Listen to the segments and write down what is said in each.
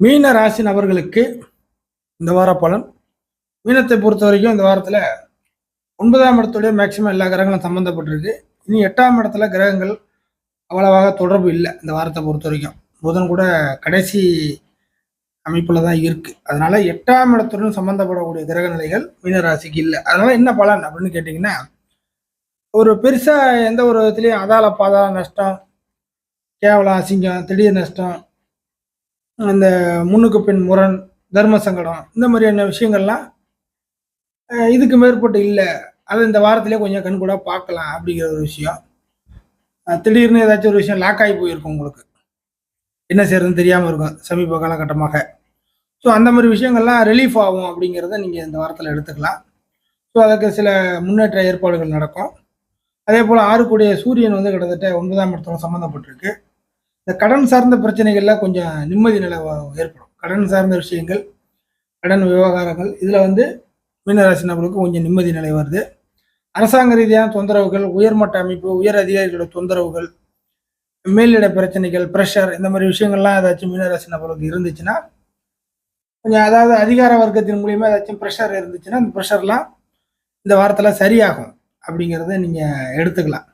மீன ராசி நபர்களுக்கு இந்த வார பலன். மீனத்தை பொறுத்த வரைக்கும் இந்த வாரத்தில் ஒன்பதாம் இடத்துடைய மேக்சிமம் எல்லா கிரகங்களும் சம்மந்தப்பட்டிருக்கு இனி எட்டாம் இடத்துல கிரகங்கள் அவ்வளவாக தொடர்பு இல்லை இந்த வாரத்தை பொறுத்த வரைக்கும் புதன் கூட கடைசி அமைப்பில் தான் இருக்குது அதனால எட்டாம் இடத்துடன் சம்மந்தப்படக்கூடிய கிரக நிலைகள் மீனராசிக்கு இல்லை. அதனால என்ன பலன் அப்படின்னு கேட்டிங்கன்னா ஒரு பெருசாக எந்த ஒரு இதுலேயும் அதால பாதாள நஷ்டம் கேவலம் அசிங்கம் திடீர் நஷ்டம் அந்த முன்னுக்கு பின் முரண் தர்ம சங்கடம் இந்த மாதிரியான விஷயங்கள்லாம் இதுக்கு மேற்பட்டு இல்லை. அதை இந்த வாரத்திலே கொஞ்சம் கண் கூட பார்க்கலாம் அப்படிங்கிற ஒரு விஷயம். திடீர்னு ஏதாச்சும் ஒரு விஷயம் லாக் ஆகி போயிருக்கும் உங்களுக்கு. என்ன செய்யறதுன்னு தெரியாமல் இருக்கும். சமீப காலகட்டமாக. ஸோ அந்த மாதிரி விஷயங்கள்லாம் ரிலீஃப் ஆகும் அப்படிங்கிறத நீங்கள் இந்த வாரத்தில் எடுத்துக்கலாம். ஸோ அதுக்கு சில முன்னேற்ற ஏற்பாடுகள் நடக்கும். அதே போல் ஆறுக்குடைய சூரியன் வந்து கிட்டத்தட்ட ஒன்பதாம் இடத்துல சம்மந்தப்பட்டிருக்கு இந்த கடன் சார்ந்த பிரச்சனைகள்லாம் கொஞ்சம் நிம்மதி நிலை ஏற்படும். கடன் சார்ந்த விஷயங்கள் கடன் விவகாரங்கள் இதில் வந்து மீனராசி நபர்களுக்கு கொஞ்சம் நிம்மதி நிலை வருது. அரசாங்க ரீதியான தொந்தரவுகள் உயர்மட்ட அமைப்பு உயர் அதிகாரிகளோட தொந்தரவுகள் மேலிட பிரச்சனைகள் ப்ரெஷர் இந்த மாதிரி விஷயங்கள்லாம் ஏதாச்சும் மீனராசி நபர்களுக்கு இருந்துச்சுன்னா கொஞ்சம் அதாவது அதிகார வர்க்கத்தின் மூலியமாக ஏதாச்சும் ப்ரெஷர் இருந்துச்சுன்னா அந்த ப்ரெஷர்லாம் இந்த வாரத்தில் சரியாகும் அப்படிங்கிறத நீங்கள் எடுத்துக்கலாம்.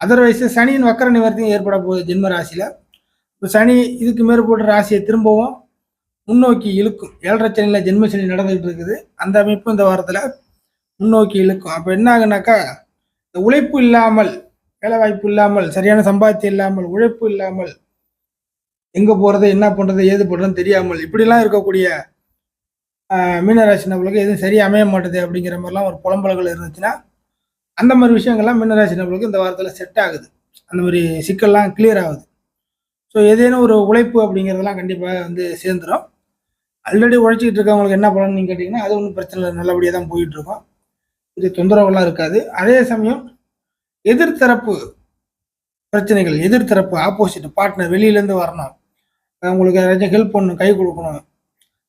அதர்வைஸ் சனியின் வக்கர நிவர்த்தியும் ஏற்பட போகுது ஜென்ம ராசியில். இப்போ சனி இதுக்கு மேற்பட்ட ராசியை திரும்பவும் முன்னோக்கி இழுக்கும். ஏழரை சனியில் ஜென்ம சனி நடந்துகிட்டு இருக்குது. அந்த அமைப்பு இந்த வாரத்தில் முன்னோக்கி இழுக்கும். அப்போ என்ன ஆகுனாக்கா இந்த உழைப்பு இல்லாமல் வேலை வாய்ப்பு இல்லாமல் சரியான சம்பாத்தியம் இல்லாமல் உழைப்பு இல்லாமல் எங்கே போகிறது என்ன பண்ணுறது ஏது பண்ணுறதுன்னு தெரியாமல் இப்படிலாம் இருக்கக்கூடிய மீனராசி நபர்களுக்கு எதுவும் சரியாக அமைய மாட்டுது அப்படிங்கிற மாதிரிலாம் ஒரு புலம்பல்கள் இருந்துச்சுன்னா அந்த மாதிரி விஷயங்கள்லாம் மீனராசி நபர்களுக்கு இந்த வாரத்தில் செட் ஆகுது. அந்த மாதிரி சிக்கல்லாம் கிளியர் ஆகுது. ஸோ ஏதேனும் ஒரு உழைப்பு அப்படிங்கிறதெல்லாம் கண்டிப்பாக வந்து சேர்ந்துடும் ஆல்ரெடி உழைச்சிக்கிட்டு இருக்கவங்களுக்கு என்ன பலன் நீங்கள் கேட்டிங்கன்னா அது ஒன்றும் பிரச்சனை இல்லை. நல்லபடியாக தான் போயிட்டுருக்கோம். இது தொந்தரவுலாம் இருக்காது. அதே சமயம் எதிர்த்தரப்பு பிரச்சனைகள் எதிர்த்தரப்பு ஆப்போசிட் பார்ட்னர் வெளியிலேருந்து வரணும். உங்களுக்கு யாராச்சும் ஹெல்ப் பண்ணணும் கை கொடுக்கணும்.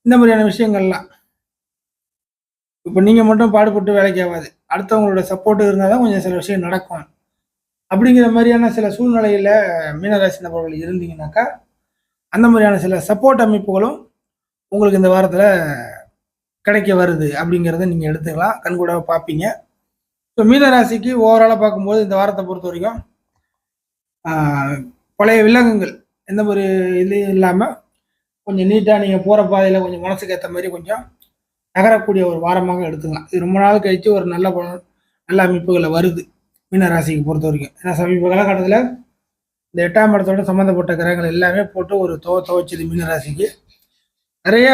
இந்த மாதிரியான விஷயங்கள்லாம். இப்போ நீங்கள் மட்டும் பாடுபட்டு வேலைக்கு ஆகாது. அடுத்தவங்களோட சப்போர்ட் இருந்தால் தான் கொஞ்சம் சில விஷயம் நடக்கும். அப்படிங்கிற மாதிரியான சில சூழ்நிலையில் மீனராசி நபர்கள் இருந்தீங்கன்னாக்கா அந்த மாதிரியான சில சப்போர்ட் அமைப்புகளும் உங்களுக்கு இந்த வாரத்தில் கிடைக்க வருது அப்படிங்கிறத நீங்கள் எடுத்துக்கலாம். கண்கூட பார்ப்பீங்க. ஸோ மீனராசிக்கு ஓவராலாக பார்க்கும்போது இந்த வாரத்தை பொறுத்த வரைக்கும் பழைய விலங்குகள் எந்த ஒரு இதுலையும் இல்லாமல் கொஞ்சம் நீட்டாக நீங்கள் போகிற பாதையில் கொஞ்சம் மனசுக்கு ஏற்ற மாதிரி கொஞ்சம் நகரக்கூடிய ஒரு வாரமாக எடுத்துக்கலாம். இது ரொம்ப நாள் கழித்து ஒரு நல்ல நல்ல அமைப்புகளை வருது. மீனராசிக்கு பொறுத்த வரைக்கும். ஏன்னா சமீப காலகட்டத்தில் இந்த எட்டாம் இடத்தோட சம்மந்தப்பட்ட கிரகங்கள் எல்லாமே போட்டு ஒரு துவ துவைச்சது மீனராசிக்கு நிறைய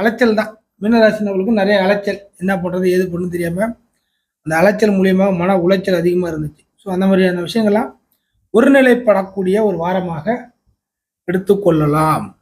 அலைச்சல் தான். மீனராசினவர்களுக்கும் நிறைய அலைச்சல். என்ன பண்ணுறது ஏது பண்ணுறது தெரியாமல் அந்த அலைச்சல் மூலியமாக மன உளைச்சல் அதிகமாக இருந்துச்சு. ஸோ அந்த மாதிரியான விஷயங்கள்லாம் ஒருநிலைப்படக்கூடிய ஒரு வாரமாக எடுத்துக்கொள்ளலாம்.